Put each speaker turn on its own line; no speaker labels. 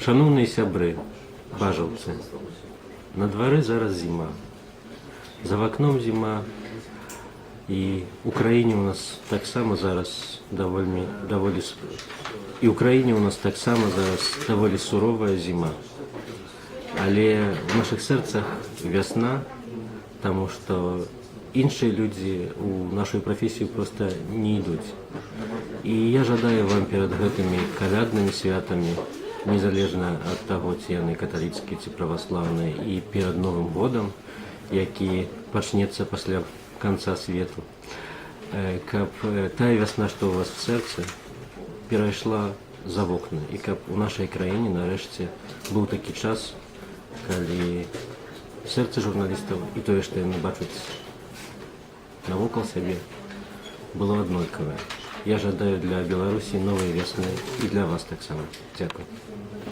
Шановні сябри, бажалці, на дворі зараз зима. За вікном зима. І в Україні у нас так само зараз доволі, доволі с- і в Україні у нас так само зараз доволі сурова зима. Але в наших серцях весна, тому що інші люди у нашу професію просто не йдуть. І я жадаю вам перед гэтымі каляднымі святамі, незалежна ад таго, ці яны каталіцкія ці праваслаўныя і перад Новым годам, які пачнецца пасля канца свету, э, каб э, тая вясна, што ў вас в сэрцы, перайшла за вокны і каб у нашай краіне нарэшце быў такі час, калі сэрца журналістаў і тое, што яны бачаць навокал сябе, было аднолькавае. Я жадаю для Беларусі новай вясны і для вас таксама. Дзякуй.